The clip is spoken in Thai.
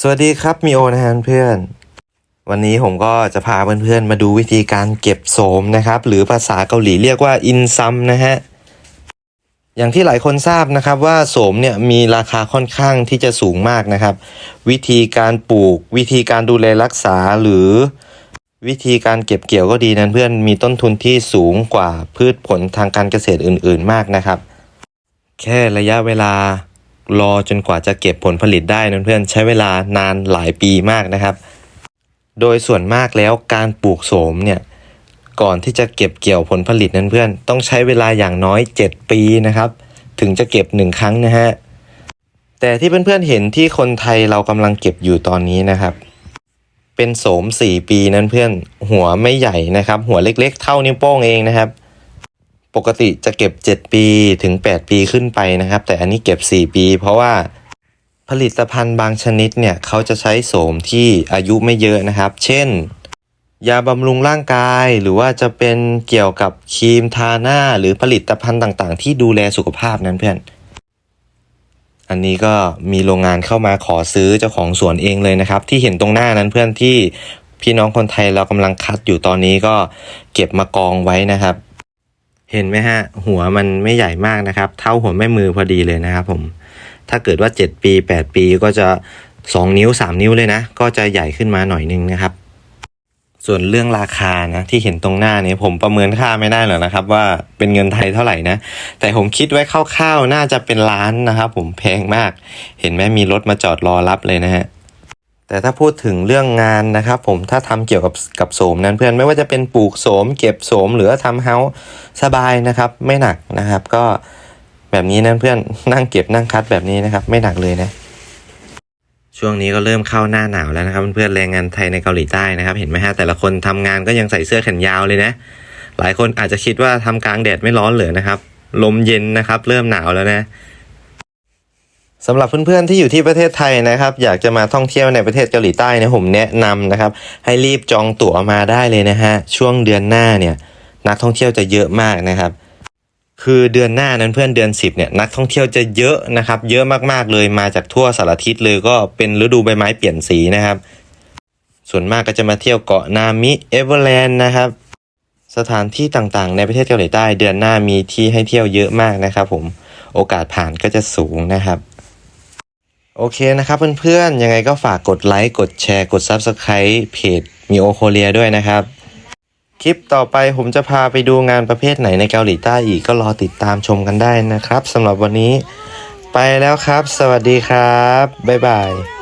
สวัสดีครับมีโอนะฮะเพื่อน วันนี้ผมก็จะพาเพื่อนๆมาดูวิธีการเก็บโสมนะครับ หรือภาษาเกาหลีเรียกว่าอินซัมนะฮะอย่างที่หลายคนทราบนะครับว่าโสมเนี่ยมีราคาค่อนข้างที่จะสูงมากนะครับ วิธีการปลูก วิธีการดูแลรักษาหรือ วิธีการเก็บเกี่ยวก็ดีนั้นเพื่อนมีต้นทุนที่สูงกว่าพืชผลทางการเกษตรอื่น ๆ มากนะครับ แค่ระยะเวลา รอจนกว่าจะเก็บผลผลิตได้นั้นเพื่อนใช้เวลานานหลายปีมากนะครับ โดยส่วนมากแล้วการปลูกโสมเนี่ยก่อนที่จะเก็บเกี่ยวผลผลิตนั้นเพื่อนต้องใช้เวลาอย่างน้อย 7 ปีนะครับ ถึงจะเก็บหนึ่งครั้งนะฮะแต่ที่เพื่อนๆเห็นที่คนไทยเรากำลังเก็บอยู่ตอนนี้นะครับ เป็นโสม 4 ปีนั้นเพื่อนหัวไม่ใหญ่นะครับ หัวเล็กๆ เท่านิ้วโป้งเองนะครับ ปกติจะเก็บ 7 ปีถึง 8 ปีขึ้นไปนะครับ แต่อันนี้เก็บ 4 ปี เพราะว่าผลิตภัณฑ์บางชนิดเนี่ยเขาจะใช้โสมที่อายุไม่เยอะนะครับ เช่น ยาบำรุงร่างกายหรือว่าจะเป็นเกี่ยวกับครีมทาหน้าหรือผลิตภัณฑ์ต่างๆ ที่ดูแลสุขภาพนั้นเพื่อน อันนี้ก็มีโรงงานเข้ามาขอซื้อเจ้าของสวนเองเลยนะครับ ที่เห็นตรงหน้านั้นเพื่อนที่พี่น้องคนไทยเรากำลังคัดอยู่ตอนนี้ก็เก็บมากองไว้นะครับ เห็นไหมฮะ หัวมันไม่ใหญ่มากนะครับ เท่าหัวแม่มือพอดีเลยนะครับผมถ้าเกิดว่า 7 ปี 8 ปีก็จะ 2 นิ้ว 3 นิ้วเลยนะ ก็จะใหญ่ขึ้นมาหน่อยนึงนะครับ ส่วนเรื่องราคานะที่เห็นตรงหน้านี้ผมประเมินค่าไม่ได้หรอกนะครับ ว่าเป็นเงินไทยเท่าไหร่นะ แต่ผมคิดไว้คร่าวๆน่าจะเป็นล้านนะครับ ผมแพงมาก เห็นไหมมีรถมาจอดรอรับเลยนะฮะ แต่ถ้าพูดถึงเรื่องงานนะครับ ผมถ้าทำเกี่ยวกับกับโสมนั้นเพื่อนไม่ว่าจะเป็นปลูกโสม เก็บโสมหรือว่าทำเฮาสบายนะครับ ไม่หนักนะครับ ก็แบบนี้นั้นเพื่อนนั่งเก็บนั่งคัดแบบนี้นะครับ ไม่หนักเลยนะ ช่วงนี้ก็เริ่มเข้าหน้าหนาวแล้วนะครับ เพื่อนแรงงานไทยในเกาหลีใต้นะครับ เห็นไหมฮะแต่ละคนทำงานก็ยังใส่เสื้อแขนยาวเลยนะ หลายคนอาจจะคิดว่าทำกลางแดดไม่ร้อนเหลือนะครับ ลมเย็นนะครับ เริ่มหนาวแล้วนะ สำหรับเพื่อนๆที่อยู่ที่ประเทศไทยนะครับ อยากจะมาท่องเที่ยวในประเทศเกาหลีใต้เนี่ยผมแนะนำนะครับ ให้รีบจองตั๋วมาได้เลยนะฮะช่วงเดือนหน้าเนี่ยนักท่องเที่ยวจะเยอะมากนะครับ คือเดือนหน้านั้นเพื่อนเดือน 10เนี่ยนักท่องเที่ยวจะเยอะนะครับ เยอะมากๆเลยมาจากทั่วสารทิศเลยก็เป็นฤดูใบไม้เปลี่ยนสีนะครับ ส่วนมากก็จะมาเที่ยวเกาะนามิเอเวอร์แลนด์นะครับ สถานที่ต่างๆ ในประเทศเกาหลีใต้ เดือนหน้ามีที่ให้เที่ยวเยอะมากนะครับ ผมโอกาสผ่านก็จะสูงนะครับ โอเคนะครับเพื่อนๆ ยังไงก็ฝากกดไลค์ กดแชร์ กด Subscribe เพจมีโอโคเรียด้วยนะครับ คลิปต่อไปผมจะพาไปดูงานประเภทไหนในเกาหลีใต้อีกก็รอติดตามชมกันได้นะครับสำหรับวันนี้ ไปแล้วครับ สวัสดีครับ บ๊ายบาย